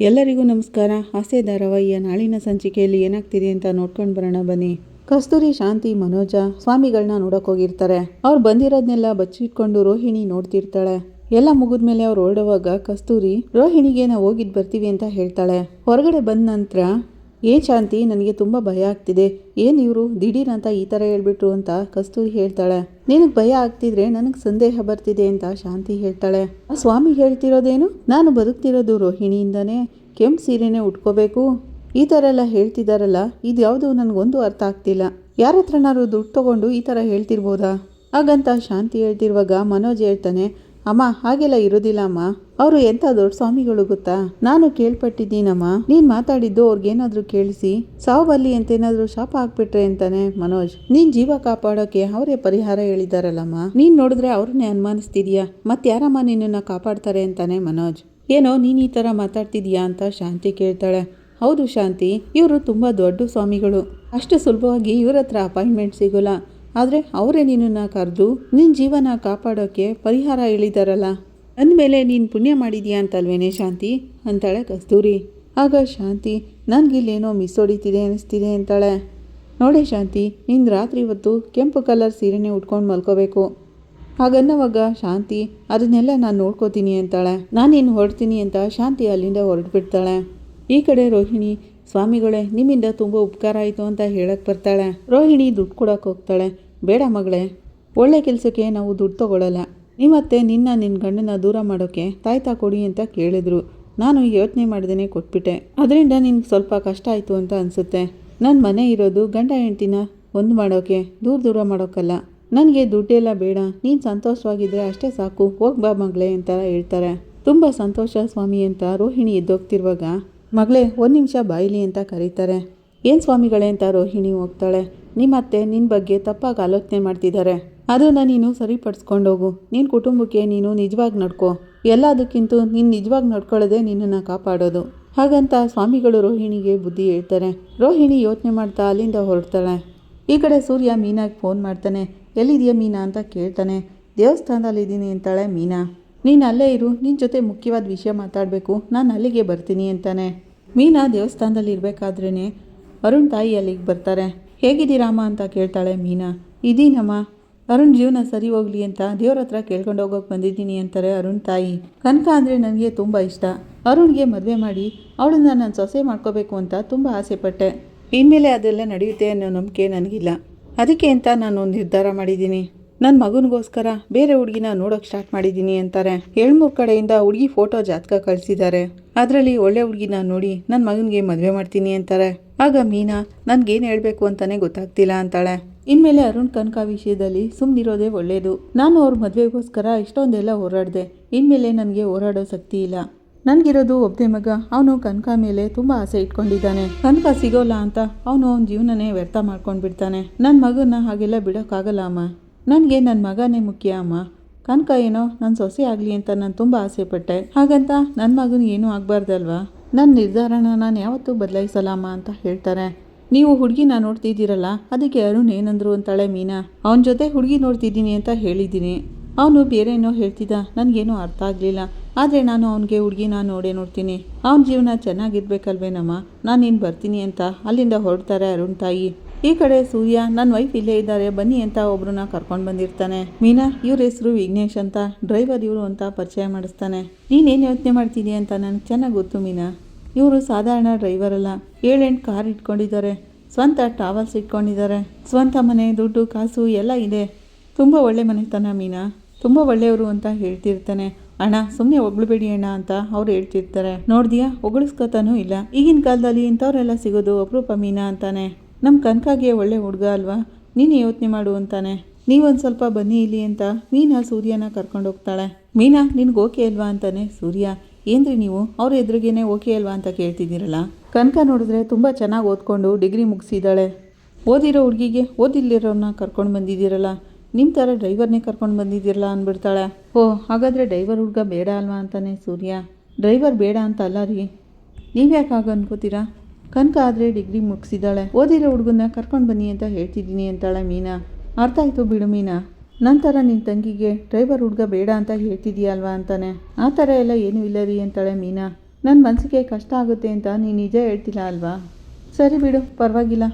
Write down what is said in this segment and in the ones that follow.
ಎಲ್ಲರಿಗೂ ನಮಸ್ಕಾರ. ಹಾಸ್ಯ ಧಾರಾವಾಹಿಯ ನಾಳಿನ ಸಂಚಿಕೆಯಲ್ಲಿ ಏನಾಗ್ತಿದೆ ಅಂತ ನೋಡ್ಕೊಂಡು ಬರೋಣ ಬನ್ನಿ. ಕಸ್ತೂರಿ ಶಾಂತಿ, ಮನೋಜ ಸ್ವಾಮಿಗಳನ್ನ ನೋಡಕ್ ಹೋಗಿರ್ತಾರೆ. ಅವ್ರು ಬಂದಿರೋದ್ನೆಲ್ಲ ಬಚ್ಚಿಟ್ಕೊಂಡು ರೋಹಿಣಿ ನೋಡ್ತಿರ್ತಾಳೆ. ಎಲ್ಲ ಮುಗಿದ್ಮೇಲೆ ಅವ್ರು ಹೊರಡುವಾಗ ಕಸ್ತೂರಿ ರೋಹಿಣಿಗೆ ನಾವು ಹೋಗಿದ್ ಬರ್ತೀವಿ ಅಂತ ಹೇಳ್ತಾಳೆ. ಹೊರಗಡೆ ಬಂದ ನಂತರ ಏನ್ ಶಾಂತಿ, ನನಗೆ ತುಂಬ ಭಯ ಆಗ್ತಿದೆ. ಏನು ಇವರು? ದಿಢೀರ್ ಈ ಥರ ಹೇಳ್ಬಿಟ್ರು ಅಂತ ಕಸ್ತೂರಿ ಹೇಳ್ತಾಳೆ. ನಿನಗೆ ಭಯ ಆಗ್ತಿದ್ರೆ ನನಗೆ ಸಂದೇಹ ಬರ್ತಿದೆ ಅಂತ ಶಾಂತಿ ಹೇಳ್ತಾಳೆ. ಆ ಸ್ವಾಮಿ ಹೇಳ್ತಿರೋದೇನು? ನಾನು ಬದುಕ್ತಿರೋದು ರೋಹಿಣಿಯಿಂದನೇ. ಕೆಂಪು ಸೀರೆನೇ ಉಟ್ಕೋಬೇಕು. ಈ ಥರ ಎಲ್ಲ ಹೇಳ್ತಿದ್ದಾರಲ್ಲ ಇದು ಯಾವುದು? ನನಗೊಂದು ಅರ್ಥ ಆಗ್ತಿಲ್ಲ. ಯಾರ ಹತ್ರನಾದ್ರು ದುಡ್ಡು ತಗೊಂಡು ಈ ಥರ ಹೇಳ್ತಿರ್ಬೋದಾ? ಹಾಗಂತ ಶಾಂತಿ ಹೇಳ್ತಿರುವಾಗ ಮನೋಜ್ ಹೇಳ್ತಾನೆ ಅಮ್ಮ, ಹಾಗೆಲ್ಲ ಇರೋದಿಲ್ಲ ಅಮ್ಮ. ಅವರು ಎಂಥ ದೊಡ್ಡ ಸ್ವಾಮಿಗಳು ಗೊತ್ತಾ? ನಾನು ಕೇಳ್ಪಟ್ಟಿದ್ದೀನಮ್ಮ. ನೀನ್ ಮಾತಾಡಿದ್ದು ಅವ್ರಿಗೇನಾದ್ರೂ ಕೇಳಿಸಿ. ಸಾವು ಬಲ್ಲಿ ಅಂತೇನಾದ್ರೂ ಶಾಪ ಹಾಕ್ಬಿಟ್ರೆ ಅಂತಾನೆ, ಮನೋಜ್. ನೀನ್ ಜೀವ ಕಾಪಾಡೋಕೆ ಅವರೇ ಪರಿಹಾರ ಹೇಳಿದಾರಲ್ಲಮ್ಮ. ನೀನ್ ನೋಡಿದ್ರೆ ಅವ್ರನ್ನೇ ಅನುಮಾನಿಸ್ತಿದ್ಯಾ. ಮತ್ ನಿನ್ನನ್ನು ಕಾಪಾಡ್ತಾರೆ ಅಂತಾನೆ, ಮನೋಜ್. ಏನೋ ನೀನ್ ಈ ತರ ಮಾತಾಡ್ತಿದ್ಯಾ ಅಂತ ಶಾಂತಿ ಕೇಳ್ತಾಳೆ. ಹೌದು ಶಾಂತಿ, ಇವರು ತುಂಬ ದೊಡ್ಡ ಸ್ವಾಮಿಗಳು. ಅಷ್ಟು ಸುಲಭವಾಗಿ ಇವ್ರ ಹತ್ರ ಅಪಾಯಿಂಟ್ಮೆಂಟ್ ಸಿಗೋಲ್ಲ. ಆದರೆ ಅವರೇ ನಿನ್ನನ್ನು ಕರೆದು ನಿನ್ನ ಜೀವನ ಕಾಪಾಡೋಕ್ಕೆ ಪರಿಹಾರ ಹೇಳಿದಾರಲ್ಲ. ಅಂದಮೇಲೆ ನೀನು ಪುಣ್ಯ ಮಾಡಿದೀಯಾ ಅಂತಲ್ವೇನೆ ಶಾಂತಿ? ಅಂತಾಳೆ ಕಸ್ತೂರಿ. ಆಗ ಶಾಂತಿ, ನನಗಿಲ್ಲೇನೋ ಮಿಸ್ ಹೊಡಿತಿದೆ ಅನಿಸ್ತಿದೆ ಅಂತಾಳೆ. ನೋಡೆ ಶಾಂತಿ ನಿನ್ನ ರಾತ್ರಿ ಹೊತ್ತು ಕೆಂಪು ಕಲರ್ ಸೀರೆನೇ ಉಟ್ಕೊಂಡು ಮಲ್ಕೋಬೇಕು. ಹಾಗನ್ನವಾಗ ಶಾಂತಿ, ಅದನ್ನೆಲ್ಲ ನಾನು ನೋಡ್ಕೋತೀನಿ ಅಂತಾಳೆ. ನಾನೇನು ಹೊರಡ್ತೀನಿ ಅಂತ ಶಾಂತಿ ಅಲ್ಲಿಂದ ಹೊರಟ್ಬಿಡ್ತಾಳೆ ಈ ಕಡೆ ರೋಹಿಣಿ, ಸ್ವಾಮಿಗಳೇ, ನಿಮ್ಮಿಂದ ತುಂಬ ಉಪಕಾರ ಆಯಿತು ಅಂತ ಹೇಳಕ್ಕೆ ಬರ್ತಾಳೆ. ರೋಹಿಣಿ ದುಡ್ಡು ಕೊಡೋಕೆ ಹೋಗ್ತಾಳೆ. ಬೇಡ ಮಗಳೇ, ಒಳ್ಳೆ ಕೆಲಸಕ್ಕೆ ನಾವು ದುಡ್ಡು ತಗೊಳ್ಳಲ್ಲ ನಿಮ್ಮತ್ತೆ ನಿನ್ನ ನಿನ್ನ ಗಂಡನ ದೂರ ಮಾಡೋಕ್ಕೆ ತಾಯ್ತಾ ಕೊಡಿ ಅಂತ ಕೇಳಿದ್ರು. ನಾನು ಯೋಚನೆ ಮಾಡ್ದೇ ಕೊಟ್ಬಿಟ್ಟೆ. ಅದರಿಂದ ನಿನ್ಗೆ ಸ್ವಲ್ಪ ಕಷ್ಟ ಆಯಿತು ಅಂತ ಅನಿಸುತ್ತೆ. ನನ್ನ ಮನೆ ಇರೋದು ಗಂಡ ಹೆಂಡ್ತಿನ ಒಂದು ಮಾಡೋಕೆ, ದೂರ ದೂರ ಮಾಡೋಕ್ಕಲ್ಲ ನನಗೆ ದುಡ್ಡೆಲ್ಲ ಬೇಡ, ನೀನು ಸಂತೋಷವಾಗಿದ್ದರೆ ಅಷ್ಟೇ ಸಾಕು, ಹೋಗಿ ಬಾ ಮಗಳೇ ಅಂತ ಹೇಳ್ತಾರೆ. ತುಂಬ ಸಂತೋಷ ಸ್ವಾಮಿ ಅಂತ ರೋಹಿಣಿ ಎದ್ದೋಗ್ತಿರುವಾಗ ಮಗಳೇ, ಒಂದು ನಿಮಿಷ ಬಾಯಿಲಿ ಅಂತ ಕರೀತಾರೆ. ಏನು ಸ್ವಾಮಿಗಳೇ ಅಂತ ರೋಹಿಣಿ ಹೋಗ್ತಾಳೆ. ನಿಮ್ಮತ್ತೆ ನಿನ್ನ ಬಗ್ಗೆ ತಪ್ಪಾಗಿ ಆಲೋಚನೆ ಮಾಡ್ತಿದ್ದಾರೆ ಅದನ್ನು ನೀನು ಸರಿಪಡಿಸ್ಕೊಂಡೋಗು ನಿನ್ನ ಕುಟುಂಬಕ್ಕೆ ನೀನು ನಿಜವಾಗಿ ನಡ್ಕೋ. ಎಲ್ಲದಕ್ಕಿಂತ ನೀನು ನಿಜವಾಗಿ ನಡ್ಕೊಳ್ಳೋದೇ ನಿನ್ನನ್ನು ಕಾಪಾಡೋದು. ಹಾಗಂತ ಸ್ವಾಮಿಗಳು ರೋಹಿಣಿಗೆ ಬುದ್ಧಿ ಹೇಳ್ತಾರೆ. ರೋಹಿಣಿ ಯೋಚನೆ ಮಾಡ್ತಾ ಅಲ್ಲಿಂದ ಹೊರಡ್ತಾಳೆ. ಈ ಕಡೆ ಸೂರ್ಯ ಮೀನಾಗೆ ಫೋನ್ ಮಾಡ್ತಾನೆ. ಎಲ್ಲಿದೆಯಾ ಮೀನಾ? ಅಂತ ಕೇಳ್ತಾನೆ. ದೇವಸ್ಥಾನದಲ್ಲಿದ್ದೀನಿ ಅಂತಾಳೆ ಮೀನಾ. ನೀನು ಅಲ್ಲೇ ಇರು. ನಿನ್ನ ಜೊತೆ ಮುಖ್ಯವಾದ ವಿಷಯ ಮಾತಾಡಬೇಕು. ನಾನು ಅಲ್ಲಿಗೆ ಬರ್ತೀನಿ, ಅಂತಾನೆ. ಮೀನಾ ದೇವಸ್ಥಾನದಲ್ಲಿ ಇರಬೇಕಾದ್ರೇ ಅರುಣ್ ತಾಯಿ ಅಲ್ಲಿಗೆ ಬರ್ತಾರೆ. ಹೇಗಿದ್ದೀರಾಮ ಅಂತ ಕೇಳ್ತಾಳೆ ಮೀನಾ. ಇದೀನಮ್ಮ ಅರುಣ್ ಜೀವನ ಸರಿ ಹೋಗ್ಲಿ ಅಂತ ದೇವ್ರ ಹತ್ರ ಕೇಳ್ಕೊಂಡು ಹೋಗೋಕೆ ಬಂದಿದ್ದೀನಿ ಅಂತಾರೆ ಅರುಣ್ ತಾಯಿ. ಕನಕ ಅಂದರೆ ನನಗೆ ತುಂಬ ಇಷ್ಟ. ಅರುಣ್ಗೆ ಮದುವೆ ಮಾಡಿ ಅವಳನ್ನ ನಾನು ಸೊಸೆ ಮಾಡ್ಕೋಬೇಕು ಅಂತ ತುಂಬ ಆಸೆ ಪಟ್ಟೆ. ಇನ್ಮೇಲೆ ಅದೆಲ್ಲ ನಡೆಯುತ್ತೆ ಅನ್ನೋ ನಂಬಿಕೆ ನನಗಿಲ್ಲ. ಅದಕ್ಕೆ ಅಂತ ನಾನು ಒಂದು ನಿರ್ಧಾರ ಮಾಡಿದ್ದೀನಿ. ನನ್ನ ಮಗನಿಗೋಸ್ಕರ ಬೇರೆ ಹುಡುಗಿನ ನೋಡೋಕೆ ಸ್ಟಾರ್ಟ್ ಮಾಡಿದ್ದೀನಿ ಅಂತಾರೆ. ಏಳ್ಮೂರು ಕಡೆಯಿಂದ ಹುಡುಗಿ ಫೋಟೋ ಜಾತಕ ಕಳಿಸಿದ್ದಾರೆ. ಅದರಲ್ಲಿ ಒಳ್ಳೆ ಹುಡುಗಿನ ನೋಡಿ ನನ್ನ ಮಗನಿಗೆ ಮದುವೆ ಮಾಡ್ತೀನಿ ಅಂತಾರೆ. ಆಗ ಮೀನಾ, ನನಗೇನು ಹೇಳಬೇಕು ಅಂತಾನೆ ಗೊತ್ತಾಗ್ತಿಲ್ಲ ಅಂತಾಳೆ. ಇನ್ಮೇಲೆ ಅರುಣ್ ಕನಕ ವಿಷಯದಲ್ಲಿ ಸುಮ್ಮನಿರೋದೇ ಒಳ್ಳೆಯದು ನಾನು ಅವ್ರ ಮದುವೆಗೋಸ್ಕರ ಇಷ್ಟೊಂದೆಲ್ಲ ಹೋರಾಡಿದೆ. ಇನ್ಮೇಲೆ ನನಗೆ ಹೋರಾಡೋ ಶಕ್ತಿ ಇಲ್ಲ. ನನಗಿರೋದು ಒಬ್ಬನೇ ಮಗ, ಅವನು ಕನಕ ಮೇಲೆ ತುಂಬ ಆಸೆ ಇಟ್ಕೊಂಡಿದ್ದಾನೆ. ಕನಕ ಸಿಗೋಲ್ಲ ಅಂತ ಅವನು ಅವನ ಜೀವನನೇ ವ್ಯರ್ಥ ಮಾಡ್ಕೊಂಡ್ಬಿಡ್ತಾನೆ. ನನ್ನ ಮಗನ ಹಾಗೆಲ್ಲ ಬಿಡೋಕ್ಕಾಗಲ್ಲ ಅಮ್ಮ. ನನಗೆ ನನ್ನ ಮಗನೇ ಮುಖ್ಯ ಅಮ್ಮ. ಕನಕ ಏನೋ ನನ್ನ ಸೊಸೆ ಆಗಲಿ ಅಂತ ನಾನು ತುಂಬ ಆಸೆ ಪಟ್ಟೆ ಹಾಗಂತ ನನ್ನ ಮಗನಿಗೆ ಏನೂ ಆಗಬಾರ್ದಲ್ವಾ? ನನ್ನ ನಿರ್ಧಾರನ ನಾನು ಯಾವತ್ತೂ ಬದಲಾಯಿಸಲಾಮ ಅಂತ ಹೇಳ್ತಾರೆ. ನೀವು ಹುಡುಗಿನ ನೋಡ್ತಿದ್ದೀರಲ್ಲ, ಅದಕ್ಕೆ ಅರುಣ್ ಏನಂದ್ರು ಅಂತಾಳೆ ಮೀನಾ. ಅವನ ಜೊತೆ ಹುಡುಗಿ ನೋಡ್ತಿದ್ದೀನಿ ಅಂತ ಹೇಳಿದ್ದೀನಿ. ಅವನು ಬೇರೇನೋ ಹೇಳ್ತಿದ್ದ, ನನಗೇನೂ ಅರ್ಥ ಆಗಲಿಲ್ಲ. ಆದರೆ ನಾನು ಅವನಿಗೆ ಹುಡುಗಿನ ನೋಡೇ ನೋಡ್ತೀನಿ. ಅವನ ಜೀವನ ಚೆನ್ನಾಗಿರ್ಬೇಕಲ್ವೇನಮ್ಮ ನಾನು ನೀನು ಬರ್ತೀನಿ ಅಂತ ಅಲ್ಲಿಂದ ಹೊರಡ್ತಾರೆ ಅರುಣ್ ತಾಯಿ. ಈ ಕಡೆ ಸೂರ್ಯ ನನ್ನ ವೈಫ್ ಇಲ್ಲೇ ಇದ್ದಾರೆ, ಬನ್ನಿ ಅಂತ ಒಬ್ಬರನ್ನ ಕರ್ಕೊಂಡು ಬಂದಿರ್ತಾನೆ. ಮೀನಾ, ಇವ್ರ ಹೆಸರು ವಿಘ್ನೇಶ್ ಅಂತ, ಡ್ರೈವರ್ ಇವರು ಅಂತ ಪರಿಚಯ ಮಾಡಿಸ್ತಾನೆ. ನೀನೇನು ಯೋಚನೆ ಮಾಡ್ತಿದ್ದೀಯ ಅಂತ ನನಗೆ ಚೆನ್ನಾಗಿ ಗೊತ್ತು ಮೀನಾ. ಇವರು ಸಾಧಾರಣ ಡ್ರೈವರ್ ಅಲ್ಲ. ಏಳೆಂಟು ಕಾರ್ ಇಟ್ಕೊಂಡಿದ್ದಾರೆ. ಸ್ವಂತ ಟ್ರಾವೆಲ್ಸ್ ಇಟ್ಕೊಂಡಿದ್ದಾರೆ. ಸ್ವಂತ ಮನೆ, ದುಡ್ಡು, ಕಾಸು ಎಲ್ಲ ಇದೆ. ತುಂಬ ಒಳ್ಳೆ ಮನೆತನ ಮೀನಾ. ತುಂಬ ಒಳ್ಳೆಯವರು ಅಂತ ಹೇಳ್ತಿರ್ತಾನೆ. ಅಣ್ಣ ಸುಮ್ಮನೆ ಒಗ್ಳುಬೇಡಿ ಅಣ್ಣ ಅಂತ ಅವ್ರು ಹೇಳ್ತಿರ್ತಾರೆ. ನೋಡ್ದಿಯಾ? ಹೊಗಳಿಸ್ಕೊತಾನೂ ಇಲ್ಲ. ಈಗಿನ ಕಾಲದಲ್ಲಿ ಇಂಥವ್ರೆಲ್ಲ ಸಿಗೋದು ಅಪರೂಪ ಮೀನಾ ಅಂತಾನೆ. ನಮ್ಮ ಕನಕಾಗೆ ಒಳ್ಳೆ ಹುಡುಗ ಅಲ್ವಾ? ನೀನು ಯೋಚನೆ ಮಾಡು ಅಂತಾನೆ. ನೀವೊಂದು ಸ್ವಲ್ಪ ಬನ್ನಿ ಇಲ್ಲಿ ಅಂತ ಮೀನಾ ಸೂರ್ಯನ ಕರ್ಕೊಂಡು ಹೋಗ್ತಾಳೆ ಮೀನಾ, ನಿನ್ಗೆ ಓಕೆ ಅಲ್ವಾ ಅಂತಾನೆ ಸೂರ್ಯ. ಏನ್ರಿ ನೀವು? ಅವ್ರ ಎದುರಿಗೇನೆ ಓಕೆ ಅಲ್ವಾ ಅಂತ ಕೇಳ್ತಿದ್ದೀರಲ್ಲ? ಕನಕ ನೋಡಿದ್ರೆ ತುಂಬ ಚೆನ್ನಾಗಿ ಓದ್ಕೊಂಡು ಡಿಗ್ರಿ ಮುಗಿಸಿದ್ದಾಳೆ. ಓದಿರೋ ಹುಡುಗಿಗೆ ಓದಿಲ್ಲಿರೋನ್ನ ಕರ್ಕೊಂಡು ಬಂದಿದ್ದೀರಲ್ಲ? ನಿಮ್ಮ ಥರ ಡ್ರೈವರ್ನೇ ಕರ್ಕೊಂಡು ಬಂದಿದ್ದೀರಲ್ಲ ಅಂದ್ಬಿಡ್ತಾಳೆ ಓ, ಹಾಗಾದರೆ ಡ್ರೈವರ್ ಹುಡುಗ ಬೇಡ ಅಲ್ವಾ ಅಂತಾನೆ ಸೂರ್ಯ? ಡ್ರೈವರ್ ಬೇಡ ಅಂತ ಅಲ್ಲ ರೀ. ನೀವ್ಯಾಕೆ ಹಾಗೆ ಅನ್ಕೋತೀರಾ? ಕನಕ ಆದರೆ ಡಿಗ್ರಿ ಮುಗಿಸಿದ್ದಾಳೆ. ಓದಿರೋ ಹುಡುಗನ್ನ ಕರ್ಕೊಂಡು ಬನ್ನಿ ಅಂತ ಹೇಳ್ತಿದ್ದೀನಿ ಅಂತಾಳೆ ಮೀನಾ. ಅರ್ಥ ಆಯಿತು ಬಿಡು ಮೀನಾ. ನಂತರ ನಿನ್ನ ತಂಗಿಗೆ, ಡ್ರೈವರ್ ಹುಡುಗ ಬೇಡ ಅಂತ ಹೇಳ್ತಿದೀಯ ಅಲ್ವಾ ಅಂತಾನೆ. ಆ ಥರ ಎಲ್ಲ ಏನೂ ಇಲ್ಲ ರೀ ಅಂತಾಳೆ ಮೀನಾ. ನನ್ನ ಮನಸ್ಸಿಗೆ ಕಷ್ಟ ಆಗುತ್ತೆ ಅಂತ ನೀನು ನಿಜ ಹೇಳ್ತಿಲ್ಲ ಅಲ್ವಾ? ಸರಿ ಬಿಡು, ಪರವಾಗಿಲ್ಲ.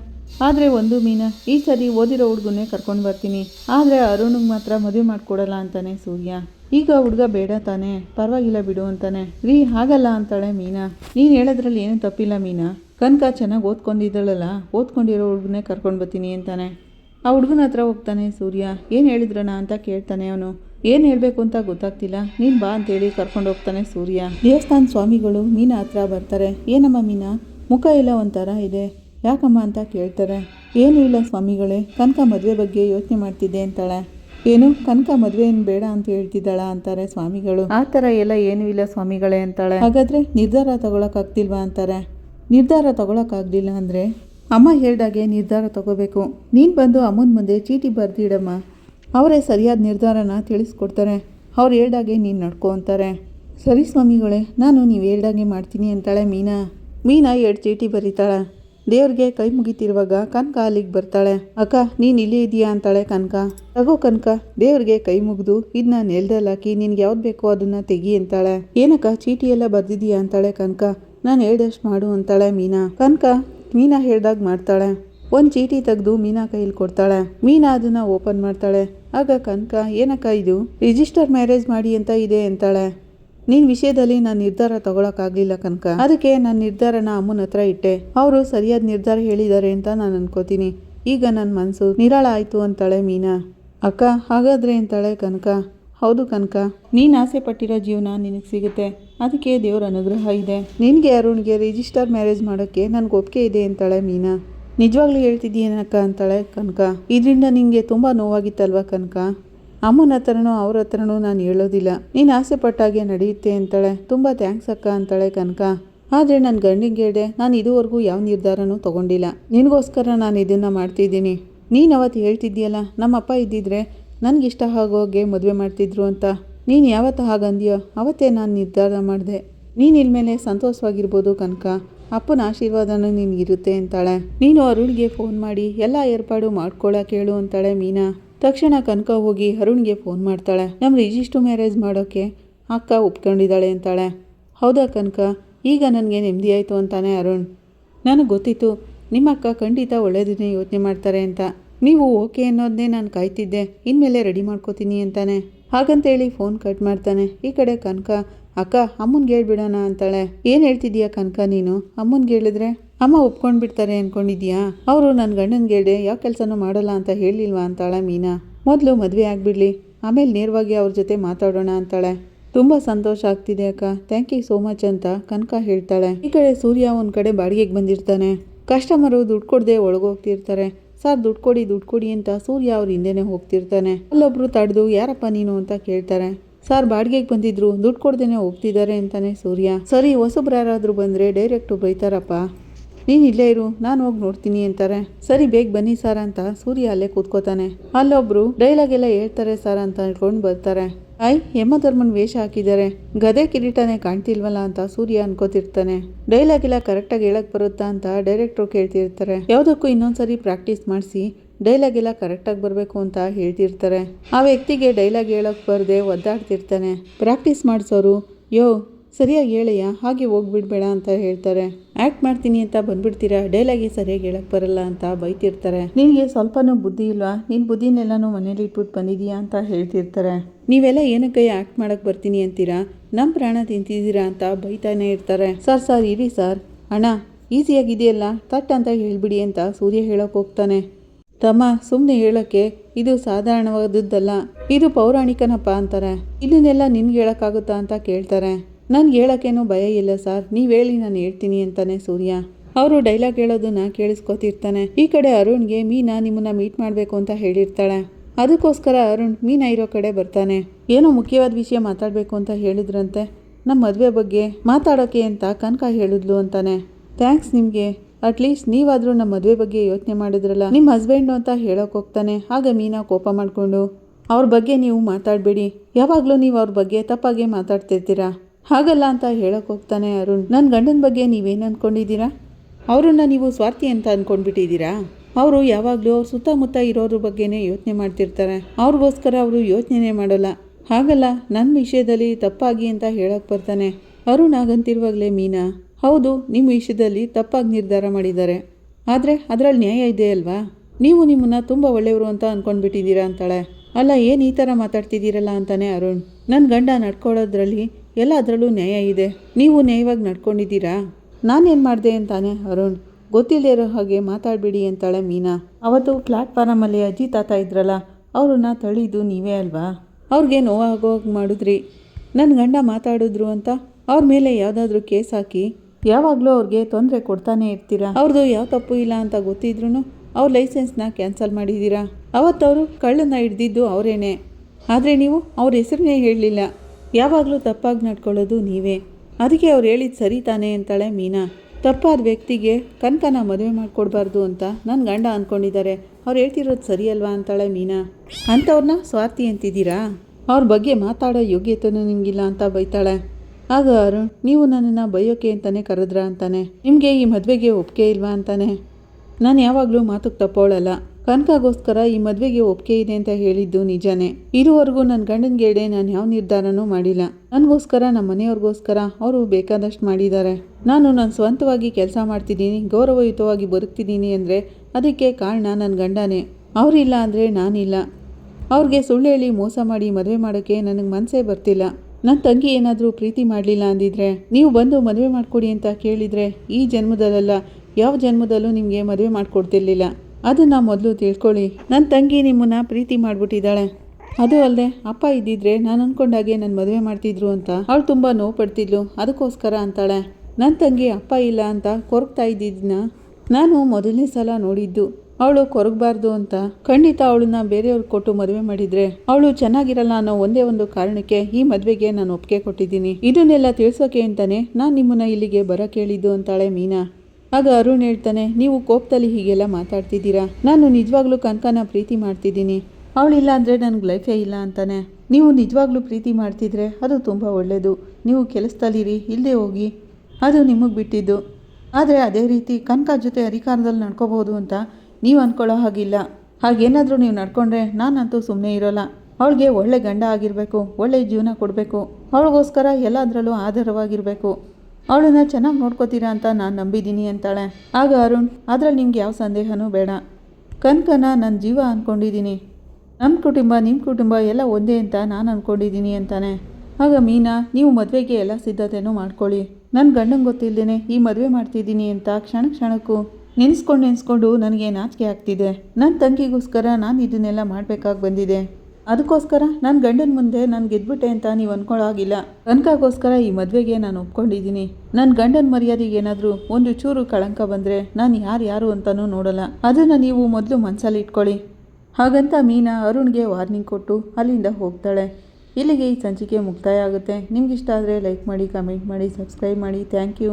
ಆದರೆ ಒಂದು ಮೀನ, ಈ ಸರಿ ಓದಿರೋ ಹುಡುಗನೇ ಕರ್ಕೊಂಡು ಬರ್ತೀನಿ. ಆದರೆ ಅರುಣಿಗೆ ಮಾತ್ರ ಮದುವೆ ಮಾಡಿಕೊಡಲ್ಲ ಅಂತಾನೆ ಸೂರ್ಯ. ಈಗ ಹುಡುಗ ಬೇಡ ತಾನೆ, ಪರವಾಗಿಲ್ಲ ಬಿಡು ಅಂತಾನೆ. ರೀ, ಹಾಗಲ್ಲ ಅಂತಾಳೆ ಮೀನಾ. ನೀನು ಹೇಳೋದ್ರಲ್ಲಿ ಏನೂ ತಪ್ಪಿಲ್ಲ ಮೀನಾ. ಕನಕ ಚೆನ್ನಾಗಿ ಓದ್ಕೊಂಡಿದ್ದಾಳಲ್ಲ, ಓದ್ಕೊಂಡಿರೋ ಹುಡುಗನೇ ಕರ್ಕೊಂಡು ಬರ್ತೀನಿ ಅಂತಾನೆ. ಆ ಹುಡುಗನ ಹತ್ರ ಹೋಗ್ತಾನೆ ಸೂರ್ಯ. ಏನು ಹೇಳಿದ್ರಣ ಅಂತ ಕೇಳ್ತಾನೆ ಅವನು. ಏನು ಹೇಳಬೇಕು ಅಂತ ಗೊತ್ತಾಗ್ತಿಲ್ಲ. ನೀನು ಬಾ ಅಂತೇಳಿ ಕರ್ಕೊಂಡು ಹೋಗ್ತಾನೆ ಸೂರ್ಯ. ದೇವಸ್ಥಾನ ಸ್ವಾಮಿಗಳು ಮೀನ ಹತ್ರ ಬರ್ತಾರೆ. ಏನಮ್ಮ ಮೀನಾ? ಮುಖ ಎಲ್ಲ ಒಂಥರ ಇದೆ. ಯಾಕಮ್ಮ ಅಂತ ಕೇಳ್ತಾರೆ. ಏನೂ ಇಲ್ಲ ಸ್ವಾಮಿಗಳೇ. ಕನಕ ಮದುವೆ ಬಗ್ಗೆ ಯೋಚನೆ ಮಾಡ್ತಿದ್ದೆ ಅಂತಾಳೆ. ಏನು? ಕನಕ ಮದುವೆ ಏನು ಬೇಡ ಅಂತ ಹೇಳ್ತಿದ್ದಾಳ ಅಂತಾರೆ ಸ್ವಾಮಿಗಳು. ಆ ಥರ ಎಲ್ಲ ಏನೂ ಇಲ್ಲ ಸ್ವಾಮಿಗಳೇ ಅಂತಾಳೆ. ಹಾಗಾದ್ರೆ ನಿರ್ಧಾರ ತಗೊಳಕ್ಕಾಗ್ತಿಲ್ವಾ ಅಂತಾರೆ. ನಿರ್ಧಾರ ತಗೊಳಕ್ಕಾಗಲಿಲ್ಲ ಅಂದರೆ? ಅಮ್ಮ ಹೇಳ್ದಾಗೆ ನಿರ್ಧಾರ ತಗೋಬೇಕು. ನೀನು ಬಂದು ಅಮ್ಮನ ಮುಂದೆ ಚೀಟಿ ಬರೆದಿಡಮ್ಮ ಅವರೇ ಸರಿಯಾದ ನಿರ್ಧಾರನ ತಿಳಿಸ್ಕೊಡ್ತಾರೆ. ಅವ್ರು ಹೇಳ್ದಾಗೆ ನೀನು ನಡ್ಕೊ ಅಂತಾರೆ. ಸರಿ ಸ್ವಾಮಿಗಳೇ, ನಾನು ನೀವು ಹೇಳ್ದಾಗೆ ಮಾಡ್ತೀನಿ ಅಂತಾಳೆ ಮೀನಾ. ಮೀನಾ ಎರಡು ಚೀಟಿ ಬರೀತಾಳೆ. ದೇವ್ರಿಗೆ ಕೈ ಮುಗಿತಿರುವಾಗ ಕನಕ ಅಲ್ಲಿಗೆ ಬರ್ತಾಳೆ. ಅಕ್ಕ, ನೀನು ಇಲ್ಲೇ ಇದೆಯಾ ಅಂತಾಳೆ ಕನಕ. ತಗೋ ಕನಕ, ದೇವ್ರಿಗೆ ಕೈ ಮುಗಿದು ಇದನ್ನ ನೆಲ್ದಲ್ಲಿ ಹಾಕಿ ನಿನ್ಗೆ ಯಾವ್ದು ಬೇಕೋ ಅದನ್ನ ತೆಗಿ ಅಂತಾಳೆ. ಏನಕ್ಕ, ಚೀಟಿ ಎಲ್ಲ ಬರ್ದಿದೀಯಾ ಅಂತಾಳೆ ಕನಕ. ನಾನು ಹೇಳ್ದಷ್ಟು ಮಾಡು ಅಂತಾಳೆ ಮೀನಾ. ಕನಕ ಮೀನಾ ಹೇಳ್ದಾಗ ಮಾಡ್ತಾಳೆ. ಒಂದು ಚೀಟಿ ತೆಗೆದು ಮೀನಾ ಕೈಯಲ್ಲಿ ಕೊಡ್ತಾಳೆ. ಮೀನಾ ಅದನ್ನ ಓಪನ್ ಮಾಡ್ತಾಳೆ. ಆಗ ಕನಕ, ಏನಕ್ಕ ಇದು? ರಿಜಿಸ್ಟರ್ ಮ್ಯಾರೇಜ್ ಮಾಡಿ ಅಂತ ಇದೆ ಅಂತಾಳೆ. ನಿನ್ನ ವಿಷಯದಲ್ಲಿ ನಾನು ನಿರ್ಧಾರ ತಗೊಳಕ್ಕಾಗ್ಲಿಲ್ಲ ಕನಕ. ಅದಕ್ಕೆ ನನ್ನ ನಿರ್ಧಾರನ ಅಮ್ಮನ ಹತ್ರ ಇಟ್ಟೆ. ಅವರು ಸರಿಯಾದ ನಿರ್ಧಾರ ಹೇಳಿದ್ದಾರೆ ಅಂತ ನಾನು ಅನ್ಕೋತೀನಿ. ಈಗ ನನ್ನ ಮನಸ್ಸು ನಿರಾಳ ಆಯ್ತು ಅಂತಾಳೆ ಮೀನಾ. ಅಕ್ಕ, ಹಾಗಾದ್ರೆ ಅಂತಾಳೆ ಕನಕ. ಹೌದು ಕನಕ, ನೀನು ಆಸೆ ಪಟ್ಟಿರೋ ಜೀವನ ನಿನಗೆ ಸಿಗುತ್ತೆ. ಅದಕ್ಕೆ ದೇವರ ಅನುಗ್ರಹ ಇದೆ. ನಿನಗೆ ಅರುಣ್ಗೆ ರಿಜಿಸ್ಟರ್ ಮ್ಯಾರೇಜ್ ಮಾಡೋಕ್ಕೆ ನನಗೆ ಒಪ್ಪಿಗೆ ಇದೆ ಅಂತಾಳೆ ಮೀನಾ. ನಿಜವಾಗ್ಲೂ ಹೇಳ್ತಿದ್ದೀನಕ್ಕ ಅಂತಾಳೆ ಕನಕ. ಇದರಿಂದ ನಿನಗೆ ತುಂಬ ನೋವಾಗಿತ್ತಲ್ವಾ ಕನಕ? ಅಮ್ಮನ ಹತ್ರನೂ ಅವ್ರ ಹತ್ರನೂ ನಾನು ಹೇಳೋದಿಲ್ಲ. ನೀನು ಆಸೆ ಪಟ್ಟಾಗೆ ನಡೆಯುತ್ತೆ ಅಂತಾಳೆ. ತುಂಬ ಥ್ಯಾಂಕ್ಸ್ ಅಕ್ಕ ಅಂತಾಳೆ ಕನಕ. ಆದರೆ ನನ್ನ ಗಂಡಿಗೆ ಗೇಡೆ ನಾನು ಇದುವರೆಗೂ ಯಾವ ನಿರ್ಧಾರನೂ ತಗೊಂಡಿಲ್ಲ. ನಿನಗೋಸ್ಕರ ನಾನು ಇದನ್ನು ಮಾಡ್ತಿದ್ದೀನಿ. ನೀನು ಅವತ್ತು ಹೇಳ್ತಿದ್ದೀಯಲ್ಲ, ನಮ್ಮಪ್ಪ ಇದ್ದಿದ್ರೆ ನನಗಿಷ್ಟ ಆಗೋಗೆ ಮದುವೆ ಮಾಡ್ತಿದ್ರು ಅಂತ. ನೀನು ಯಾವತ್ತು ಹಾಗಂದಿಯೋ ಅವತ್ತೇ ನಾನು ನಿರ್ಧಾರ ಮಾಡಿದೆ. ನೀನು ಇಲ್ಮೇಲೆ ಸಂತೋಷವಾಗಿರ್ಬೋದು ಕನಕ. ಅಪ್ಪನ ಆಶೀರ್ವಾದನೂ ನಿನಗಿರುತ್ತೆ ಅಂತಾಳೆ. ನೀನು ಅರುಣ್ಗೆ ಫೋನ್ ಮಾಡಿ, ಎಲ್ಲ ಏರ್ಪಾಡು ಮಾಡ್ಕೊಳಕ್ಕೆ ಹೇಳು ಅಂತಾಳೆ ಮೀನಾ. ತಕ್ಷಣ ಕನಕ ಹೋಗಿ ಅರುಣ್ಗೆ ಫೋನ್ ಮಾಡ್ತಾಳೆ. ನಮ್ಮ ರಿಜಿಸ್ಟರ್ ಮ್ಯಾರೇಜ್ ಮಾಡೋಕ್ಕೆ ಅಕ್ಕ ಒಪ್ಕೊಂಡಿದ್ದಾಳೆ ಅಂತಾಳೆ. ಹೌದಾ ಕನಕ? ಈಗ ನನಗೆ ನೆಮ್ಮದಿ ಆಯಿತು ಅಂತಾನೆ ಅರುಣ್. ನನಗೆ ಗೊತ್ತಿತ್ತು ನಿಮ್ಮ ಅಕ್ಕ ಖಂಡಿತ ಒಳ್ಳೆಯದನ್ನೇ ಯೋಚನೆ ಮಾಡ್ತಾರೆ ಅಂತ. ನೀವು ಓಕೆ ಅನ್ನೋದನ್ನೇ ನಾನು ಕಾಯ್ತಿದ್ದೆ. ಇನ್ಮೇಲೆ ರೆಡಿ ಮಾಡ್ಕೋತೀನಿ ಅಂತಾನೆ. ಹಾಗಂತೇಳಿ ಫೋನ್ ಕಟ್ ಮಾಡ್ತಾನೆ. ಈ ಕಡೆ ಕನಕ, ಅಕ್ಕ, ಅಮ್ಮನ್ಗೆ ಹೇಳ್ಬಿಡೋಣ ಅಂತಾಳೆ. ಏನು ಹೇಳ್ತಿದ್ಯಾ ಕನಕ ನೀನು? ಅಮ್ಮನ್ಗೆ ಹೇಳಿದ್ರೆ? ಅಮ್ಮ ಒಪ್ಕೊಂಡು ಬಿಡ್ತಾರೆ ಅನ್ಕೊಂಡಿದ್ಯಾ? ಅವರು ನನ್ನ ಗಂಡನ್ಗೆ ಹೇಳಿ ಯಾವ ಕೆಲಸನೂ ಮಾಡಲ್ಲ ಅಂತ ಹೇಳಿಲ್ವಾ ಅಂತಾಳೆ ಮೀನಾ. ಮೊದಲು ಮದುವೆ ಆಗಿಬಿಡ್ಲಿ. ಆಮೇಲೆ ನೇರವಾಗಿ ಅವ್ರ ಜೊತೆ ಮಾತಾಡೋಣ ಅಂತಾಳೆ. ತುಂಬ ಸಂತೋಷ ಆಗ್ತಿದೆ ಅಕ್ಕ. ಥ್ಯಾಂಕ್ ಯು ಸೋ ಮಚ್ ಅಂತ ಕನಕ ಹೇಳ್ತಾಳೆ. ಈ ಕಡೆ ಸೂರ್ಯ ಒಂದು ಕಡೆ ಬಾಡಿಗೆಗೆ ಬಂದಿರ್ತಾನೆ. ಕಸ್ಟಮರು ದುಡ್ಡು ಕೊಡದೆ ಒಳಗೋಗ್ತಿರ್ತಾರೆ. ಸರ್ ದುಡ್ಡು ಕೊಡಿ ದುಡ್ಡು ಕೊಡಿ ಅಂತ ಸೂರ್ಯ ಅವ್ರ ಹಿಂದೆನೇ ಹೋಗ್ತಿರ್ತಾನೆ. ಅಲ್ಲೊಬ್ರು ತಡೆದು, ಯಾರಪ್ಪ ನೀನು ಅಂತ ಕೇಳ್ತಾರೆ. ಸರ್ ಬಾಡಿಗೆಗೆ ಬಂದಿದ್ರು, ದುಡ್ಡು ಕೊಡ್ದೇನೆ ಹೋಗ್ತಿದ್ದಾರೆ ಅಂತಾನೆ ಸೂರ್ಯ. ಸರಿ, ಹೊಸಬ್ರು ಯಾರಾದರೂ ಬಂದರೆ ಡೈರೆಕ್ಟು ಬೈತಾರಪ್ಪ. ನೀನು ಇಲ್ಲೇ ಇರು, ನಾನು ಹೋಗಿ ನೋಡ್ತೀನಿ ಅಂತಾರೆ. ಸರಿ, ಬೇಗ ಬನ್ನಿ ಸರ್ ಅಂತ ಸೂರ್ಯ ಅಲ್ಲೇ ಕೂತ್ಕೋತಾನೆ. ಅಲ್ಲೊಬ್ರು ಡೈಲಾಗ್ ಎಲ್ಲ ಹೇಳ್ತಾರೆ ಸರ್ ಅಂತ ಹೇಳ್ಕೊಂಡು ಬರ್ತಾರೆ. ಐ ಯಮಧರ್ಮನ್ ವೇಷ ಹಾಕಿದ್ದಾರೆ ಗದೆ ಕಿರೀಟನೇ ಕಾಣ್ತಿಲ್ವಲ್ಲ ಅಂತ ಸೂರ್ಯ ಅನ್ಕೋತಿರ್ತಾನೆ. ಡೈಲಾಗ್ ಎಲ್ಲ ಕರೆಕ್ಟಾಗಿ ಹೇಳಕ್ ಬರುತ್ತಾ ಅಂತ ಡೈರೆಕ್ಟ್ರು ಕೇಳ್ತಿರ್ತಾರೆ. ಯಾವುದಕ್ಕೂ ಇನ್ನೊಂದ್ಸರಿ ಪ್ರಾಕ್ಟೀಸ್ ಮಾಡಿಸಿ ಡೈಲಾಗ್ ಎಲ್ಲ ಕರೆಕ್ಟಾಗಿ ಬರಬೇಕು ಅಂತ ಹೇಳ್ತಿರ್ತಾರೆ. ಆ ವ್ಯಕ್ತಿಗೆ ಡೈಲಾಗ್ ಹೇಳಕ್ ಬರದೆ ಒದ್ದಾಡ್ತಿರ್ತಾನೆ. ಪ್ರಾಕ್ಟೀಸ್ ಮಾಡಿಸೋರು, ಯೋ ಸರಿಯಾಗಿ ಹೇಳಯ್ಯ, ಹಾಗೆ ಹೋಗ್ಬಿಡ್ಬೇಡ ಅಂತ ಹೇಳ್ತಾರೆ. ಆ್ಯಕ್ಟ್ ಮಾಡ್ತೀನಿ ಅಂತ ಬಂದ್ಬಿಡ್ತೀರಾ? ಡೈಲಾಗೆ ಸರಿಯಾಗಿ ಹೇಳಕ್ಕೆ ಬರಲ್ಲ ಅಂತ ಬೈತಿರ್ತಾರೆ. ನಿನಗೆ ಸ್ವಲ್ಪನೂ ಬುದ್ಧಿ ಇಲ್ವಾ? ನಿನ್ನ ಬುದ್ಧಿನೆಲ್ಲನೂ ಮನೇಲಿ ಇಟ್ಬಿಟ್ಟು ಬಂದಿದೀಯಾ ಅಂತ ಹೇಳ್ತಿರ್ತಾರೆ. ನೀವೆಲ್ಲ ಏನಕ್ಕೆ ಆ್ಯಕ್ಟ್ ಮಾಡಕ್ಕೆ ಬರ್ತೀನಿ ಅಂತೀರಾ? ನಮ್ಮ ಪ್ರಾಣ ತಿಂತಿದ್ದೀರಾ ಅಂತ ಬೈತಾನೆ ಇರ್ತಾರೆ. ಸರ್ ಸರ್, ಇರಿ ಸರ್. ಅಣ್ಣ, ಈಸಿಯಾಗಿದೆಯಲ್ಲ? ತಟ್ ಅಂತ ಹೇಳಿಬಿಡಿ ಅಂತ ಸೂರ್ಯ ಹೇಳೋಕೆ ಹೋಗ್ತಾನೆ. ತಮ್ಮ ಸುಮ್ಮನೆ ಹೇಳೋಕ್ಕೆ ಇದು ಸಾಧಾರಣವಾದದ್ದಲ್ಲ. ಇದು ಪೌರಾಣಿಕನಪ್ಪ ಅಂತಾರೆ. ಇದನ್ನೆಲ್ಲ ನಿನ್ಗೆ ಹೇಳೋಕ್ಕಾಗುತ್ತಾ ಅಂತ ಕೇಳ್ತಾರೆ. ನನ್ಗೆ ಹೇಳೋಕ್ಕೇನೂ ಭಯ ಇಲ್ಲ ಸರ್. ನೀವು ಹೇಳಿ ನಾನು ಹೇಳ್ತೀನಿ ಅಂತಾನೆ ಸೂರ್ಯ. ಅವರು ಡೈಲಾಗ್ ಹೇಳೋದನ್ನ ಕೇಳಿಸ್ಕೊತಿರ್ತಾನೆ. ಈ ಕಡೆ ಅರುಣ್ಗೆ ಮೀನಾ ನಿಮ್ಮನ್ನ ಮೀಟ್ ಮಾಡಬೇಕು ಅಂತ ಹೇಳಿರ್ತಾಳೆ. ಅದಕ್ಕೋಸ್ಕರ ಅರುಣ್ ಮೀನಾ ಇರೋ ಕಡೆ ಬರ್ತಾನೆ. ಏನೋ ಮುಖ್ಯವಾದ ವಿಷಯ ಮಾತಾಡಬೇಕು ಅಂತ ಹೇಳಿದ್ರಂತೆ. ನಮ್ಮ ಮದುವೆ ಬಗ್ಗೆ ಮಾತಾಡೋಕೆ ಅಂತ ಕನಕ ಹೇಳಿದ್ಲು ಅಂತಾನೆ. ಥ್ಯಾಂಕ್ಸ್ ನಿಮಗೆ. ಅಟ್ಲೀಸ್ಟ್ ನೀವಾದರೂ ನಮ್ಮ ಮದುವೆ ಬಗ್ಗೆ ಯೋಚನೆ ಮಾಡಿದ್ರಲ್ಲ. ನಿಮ್ಮ ಹಸ್ಬೆಂಡು ಅಂತ ಹೇಳೋಕೆ ಹೋಗ್ತಾನೆ. ಆಗ ಮೀನಾ ಕೋಪ ಮಾಡಿಕೊಂಡು, ಅವ್ರ ಬಗ್ಗೆ ನೀವು ಮಾತಾಡಬೇಡಿ. ಯಾವಾಗಲೂ ನೀವು ಅವ್ರ ಬಗ್ಗೆ ತಪ್ಪಾಗೆ ಮಾತಾಡ್ತಿರ್ತೀರಾ? ಹಾಗಲ್ಲ ಅಂತ ಹೇಳೋಕೆ ಹೋಗ್ತಾನೆ ಅರುಣ್. ನನ್ನ ಗಂಡನ ಬಗ್ಗೆ ನೀವೇನು ಅಂದ್ಕೊಂಡಿದ್ದೀರಾ ಅವರನ್ನು ನೀವು ಸ್ವಾರ್ಥಿ ಅಂತ ಅಂದ್ಕೊಂಡ್ಬಿಟ್ಟಿದ್ದೀರಾ ಅವರು ಯಾವಾಗಲೂ ಅವ್ರ ಸುತ್ತಮುತ್ತ ಇರೋದ್ರ ಬಗ್ಗೆನೇ ಯೋಚನೆ ಮಾಡ್ತಿರ್ತಾರೆ. ಅವ್ರಿಗೋಸ್ಕರ ಅವರು ಯೋಚನೆನೇ ಮಾಡೋಲ್ಲ. ಹಾಗಲ್ಲ ನನ್ನ ವಿಷಯದಲ್ಲಿ ತಪ್ಪಾಗಿ ಅಂತ ಹೇಳೋಕೆ ಬರ್ತಾನೆ. ಅರುಣ್ ಆಗಂತಿರುವಾಗಲೇ ಮೀನಾ. ಹೌದು ನಿಮ್ಮ ವಿಷಯದಲ್ಲಿ ತಪ್ಪಾಗಿ ನಿರ್ಧಾರ ಮಾಡಿದ್ದಾರೆ. ಆದರೆ ಅದರಲ್ಲಿ ನ್ಯಾಯ ಇದೆ ಅಲ್ವಾ? ನೀವು ನಿಮ್ಮನ್ನ ತುಂಬ ಒಳ್ಳೆಯವರು ಅಂತ ಅಂದ್ಕೊಂಡ್ಬಿಟ್ಟಿದ್ದೀರಾ ಅಂತಾಳೆ. ಅಲ್ಲ, ಏನು ಈ ಥರ ಮಾತಾಡ್ತಿದ್ದೀರಲ್ಲ ಅಂತಾನೆ ಅರುಣ್. ನನ್ನ ಗಂಡ ನಡ್ಕೊಳ್ಳೋದ್ರಲ್ಲಿ ಎಲ್ಲ ಅದರಲ್ಲೂ ನ್ಯಾಯ ಇದೆ. ನೀವು ನ್ಯಾಯವಾಗಿ ನಡ್ಕೊಂಡಿದ್ದೀರಾ? ನಾನೇನು ಮಾಡಿದೆ ಅಂತಾನೆ, ಅರುಣ್. ಗೊತ್ತಿಲ್ಲದೆ ಇರೋ ಹಾಗೆ ಮಾತಾಡಬೇಡಿ ಅಂತಾಳೆ ಮೀನಾ. ಅವತ್ತು ಪ್ಲಾಟ್ಫಾರಮಲ್ಲಿ ಅಜ್ಜಿ ತಾತ ಇದ್ರಲ್ಲ, ಅವ್ರನ್ನ ತಳಿದು ನೀವೇ ಅಲ್ವಾ? ಅವ್ರಿಗೆ ನೋವಾಗೋಗಿ ಮಾಡಿದ್ರಿ. ನನ್ನ ಗಂಡ ಮಾತಾಡಿದ್ರು ಅಂತ ಅವ್ರ ಮೇಲೆ ಯಾವುದಾದ್ರೂ ಕೇಸ್ ಹಾಕಿ ಯಾವಾಗಲೂ ಅವ್ರಿಗೆ ತೊಂದರೆ ಕೊಡ್ತಾನೆ ಇರ್ತೀರಾ? ಅವ್ರದ್ದು ಯಾವ ತಪ್ಪು ಇಲ್ಲ ಅಂತ ಗೊತ್ತಿದ್ರು ಅವ್ರ ಲೈಸೆನ್ಸ್ನ ಕ್ಯಾನ್ಸಲ್ ಮಾಡಿದ್ದೀರಾ ಅವತ್ತವರು ಕಳ್ಳನ್ನ ಹಿಡ್ದಿದ್ದು ಅವರೇನೆ. ಆದರೆ ನೀವು ಅವ್ರ ಹೆಸರನ್ನೇ ಹೇಳಲಿಲ್ಲ. ಯಾವಾಗಲೂ ತಪ್ಪಾಗಿ ನಡ್ಕೊಳ್ಳೋದು ನೀವೇ. ಅದಕ್ಕೆ ಅವ್ರು ಹೇಳಿದ್ದು ಸರಿ ತಾನೇ ಅಂತಾಳೆ ಮೀನಾ. ತಪ್ಪಾದ ವ್ಯಕ್ತಿಗೆ ಕನಕನ ಮದುವೆ ಮಾಡಿಕೊಡ್ಬಾರ್ದು ಅಂತ ನನ್ನ ಗಂಡ ಅಂದ್ಕೊಂಡಿದ್ದಾರೆ ಅವ್ರು ಹೇಳ್ತಿರೋದು ಸರಿ ಅಲ್ವಾ ಅಂತಾಳೆ ಮೀನಾ. ಅಂಥವ್ರನ್ನ ಸ್ವಾರ್ಥಿ ಅಂತಿದ್ದೀರಾ? ಅವ್ರ ಬಗ್ಗೆ ಮಾತಾಡೋ ಯೋಗ್ಯತೆನೂ ನಿಮಗಿಲ್ಲ ಅಂತ ಬೈತಾಳೆ. ಆಗ ಅರುಣ್, ನೀವು ನನ್ನನ್ನು ಬೈಯೋಕೆ ಅಂತಲೇ ಕರೆದ್ರ ಅಂತಾನೆ? ನಿಮಗೆ ಈ ಮದುವೆಗೆ ಒಪ್ಪಿಗೆ ಇಲ್ವಾ ಅಂತಾನೆ? ನಾನು ಯಾವಾಗಲೂ ಮಾತುಗೆ ತಪ್ಪೋಳಲ್ಲ. ಕನಕಗೋಸ್ಕರ ಈ ಮದುವೆಗೆ ಒಪ್ಪಿಗೆ ಇದೆ ಅಂತ ಹೇಳಿದ್ದು ನಿಜಾನೇ. ಇದುವರೆಗೂ ನನ್ನ ಗಂಡನ ಗೇಡೆ ನಾನು ಯಾವ ನಿರ್ಧಾರನೂ ಮಾಡಿಲ್ಲ. ನನಗೋಸ್ಕರ ನಮ್ಮ ಮನೆಯವ್ರಿಗೋಸ್ಕರ ಅವರು ಬೇಕಾದಷ್ಟು ಮಾಡಿದ್ದಾರೆ. ನಾನು ನನ್ನ ಸ್ವಂತವಾಗಿ ಕೆಲಸ ಮಾಡ್ತಿದ್ದೀನಿ, ಗೌರವಯುತವಾಗಿ ಬದುಕ್ತಿದ್ದೀನಿ ಅಂದರೆ ಅದಕ್ಕೆ ಕಾರಣ ನನ್ನ ಗಂಡನೇ. ಅವರಿಲ್ಲ ಅಂದರೆ ನಾನಿಲ್ಲ. ಅವ್ರಿಗೆ ಸುಳ್ಳು ಹೇಳಿ ಮೋಸ ಮಾಡಿ ಮದುವೆ ಮಾಡೋಕ್ಕೆ ನನಗೆ ಮನಸ್ಸೇ ಬರ್ತಿಲ್ಲ. ನನ್ನ ತಂಗಿ ಏನಾದರೂ ಪ್ರೀತಿ ಮಾಡಲಿಲ್ಲ ಅಂದಿದ್ರೆ, ನೀವು ಬಂದು ಮದುವೆ ಮಾಡಿಕೊಡಿ ಅಂತ ಕೇಳಿದರೆ ಈ ಜನ್ಮದಲ್ಲ ಯಾವ ಜನ್ಮದಲ್ಲೂ ನಿಮಗೆ ಮದುವೆ ಮಾಡಿಕೊಡ್ತಿರ್ಲಿಲ್ಲ. ಅದನ್ನು ಮೊದಲು ತಿಳ್ಕೊಳ್ಳಿ. ನನ್ನ ತಂಗಿ ನಿಮ್ಮನ್ನು ಪ್ರೀತಿ ಮಾಡಿಬಿಟ್ಟಿದ್ದಾಳೆ. ಅದು ಅಲ್ಲದೆ ಅಪ್ಪ ಇದ್ದಿದ್ರೆ ನಾನು ಅಂದ್ಕೊಂಡಾಗೆ ನನ್ನ ಮದುವೆ ಮಾಡ್ತಿದ್ರು ಅಂತ. ಅವಳು ತುಂಬ ನೋವು ಪಡ್ತಿದ್ಲು ಅದಕ್ಕೋಸ್ಕರ ಅಂತಾಳೆ. ನನ್ನ ತಂಗಿ ಅಪ್ಪ ಇಲ್ಲ ಅಂತ ಕೊರಗ್ತಾ ಇದ್ದಿದ್ದನ್ನ ನಾನು ಮೊದಲನೇ ಸಲ ನೋಡಿದ್ದು. ಅವಳು ಕೊರಗಬಾರ್ದು ಅಂತ. ಖಂಡಿತ ಅವಳನ್ನ ಬೇರೆಯವ್ರಿಗೆ ಕೊಟ್ಟು ಮದುವೆ ಮಾಡಿದರೆ ಅವಳು ಚೆನ್ನಾಗಿರಲ್ಲ ಅನ್ನೋ ಒಂದೇ ಒಂದು ಕಾರಣಕ್ಕೆ ಈ ಮದುವೆಗೆ ನಾನು ಒಪ್ಪಿಗೆ ಕೊಟ್ಟಿದ್ದೀನಿ. ಇದನ್ನೆಲ್ಲ ತಿಳಿಸೋಕೆ ಅಂತಾನೆ ನಾನು ನಿಮ್ಮನ್ನ ಇಲ್ಲಿಗೆ ಬರ ಕೇಳಿದ್ದು ಅಂತಾಳೆ ಮೀನಾ. ಆಗ ಅರುಣ್ ಹೇಳ್ತಾನೆ, ನೀವು ಕೋಪದಲ್ಲಿ ಹೀಗೆಲ್ಲ ಮಾತಾಡ್ತಿದ್ದೀರಾ? ನಾನು ನಿಜವಾಗ್ಲೂ ಕನಕನ ಪ್ರೀತಿ ಮಾಡ್ತಿದ್ದೀನಿ. ಅವಳಿಲ್ಲ ಅಂದರೆ ನನಗೆ ಲೈಫೇ ಇಲ್ಲ ಅಂತಾನೆ. ನೀವು ನಿಜವಾಗ್ಲೂ ಪ್ರೀತಿ ಮಾಡ್ತಿದ್ರೆ ಅದು ತುಂಬ ಒಳ್ಳೆಯದು ನೀವು ಕೆಲಸದಲ್ಲಿರಿ ಇಲ್ಲದೆ ಹೋಗಿ. ಅದು ನಿಮಗೆ ಬಿಟ್ಟಿದ್ದು. ಆದರೆ ಅದೇ ರೀತಿ ಕನಕ ಜೊತೆ ಅಧಿಕಾರದಲ್ಲಿ ನಡ್ಕೋಬೋದು ಅಂತ ನೀವು ಅಂದ್ಕೊಳ್ಳೋ ಹಾಗಿಲ್ಲ. ಹಾಗೇನಾದರೂ ನೀವು ನಡ್ಕೊಂಡ್ರೆ ನಾನಂತೂ ಸುಮ್ಮನೆ ಇರೋಲ್ಲ. ಅವಳಿಗೆ ಒಳ್ಳೆ ಗಂಡ ಆಗಿರಬೇಕು, ಒಳ್ಳೆ ಜೀವನ ಕೊಡಬೇಕು. ಅವಳಿಗೋಸ್ಕರ ಎಲ್ಲದರಲ್ಲೂ ಆಧಾರವಾಗಿರಬೇಕು. ಅವಳನ್ನ ಚೆನ್ನಾಗಿ ನೋಡ್ಕೋತೀರಾ ಅಂತ ನಾನು ನಂಬಿದ್ದೀನಿ ಅಂತಾಳೆ. ಆಗ ಅರುಣ್, ಅದರಲ್ಲಿ ನಿಮ್ಗೆ ಯಾವ ಸಂದೇಹನೂ ಬೇಡ. ಕನಕನ ನನ್ನ ಜೀವ ಅಂದ್ಕೊಂಡಿದ್ದೀನಿ ನಮ್ಮ ಕುಟುಂಬ ನಿಮ್ಮ ಕುಟುಂಬ ಎಲ್ಲ ಒಂದೇ ಅಂತ ನಾನು ಅಂದ್ಕೊಂಡಿದ್ದೀನಿ ಅಂತಾನೆ. ಆಗ ಮೀನಾ, ನೀವು ಮದುವೆಗೆ ಎಲ್ಲ ಸಿದ್ಧತೆಯೂ ಮಾಡ್ಕೊಳ್ಳಿ. ನನ್ನ ಗಂಡಂಗೆ ಗೊತ್ತಿಲ್ಲದೇನೆ ಈ ಮದುವೆ ಮಾಡ್ತಿದ್ದೀನಿ ಅಂತ ಕ್ಷಣ ಕ್ಷಣಕ್ಕೂ ನೆನೆಸ್ಕೊಂಡು ನೆನೆಸ್ಕೊಂಡು ನನಗೆ ನಾಚಿಕೆ ಆಗ್ತಿದೆ. ನನ್ನ ತಂಗಿಗೋಸ್ಕರ ನಾನು ಇದನ್ನೆಲ್ಲ ಮಾಡಬೇಕಾಗಿ ಬಂದಿದೆ. ಅದಕ್ಕೋಸ್ಕರ ನನ್ನ ಗಂಡನ ಮುಂದೆ ನಾನು ಗೆದ್ಬಿಟ್ಟೆ ಅಂತ ನೀವು ಅನ್ಕೊಳ್ಳೋಗಿಲ್ಲ ಕನಕಗೋಸ್ಕರ ಈ ಮದುವೆಗೆ ನಾನು ಒಪ್ಕೊಂಡಿದ್ದೀನಿ. ನನ್ನ ಗಂಡನ ಮರ್ಯಾದೆಗೆ ಏನಾದರೂ ಒಂದು ಚೂರು ಕಳಂಕ ಬಂದರೆ ನಾನು ಯಾರು ಯಾರು ಅಂತಲೂ ನೋಡಲ್ಲ. ಅದನ್ನು ನೀವು ಮೊದಲು ಮನಸ್ಸಲ್ಲಿ ಇಟ್ಕೊಳ್ಳಿ. ಹಾಗಂತ ಮೀನಾ ಅರುಣ್ಗೆ ವಾರ್ನಿಂಗ್ ಕೊಟ್ಟು ಅಲ್ಲಿಂದ ಹೋಗ್ತಾಳೆ. ಇಲ್ಲಿಗೆ ಈ ಸಂಚಿಕೆ ಮುಕ್ತಾಯ ಆಗುತ್ತೆ. ನಿಮಗಿಷ್ಟ ಆದರೆ ಲೈಕ್ ಮಾಡಿ ಕಮೆಂಟ್ ಮಾಡಿ ಸಬ್ಸ್ಕ್ರೈಬ್ ಮಾಡಿ. Thank you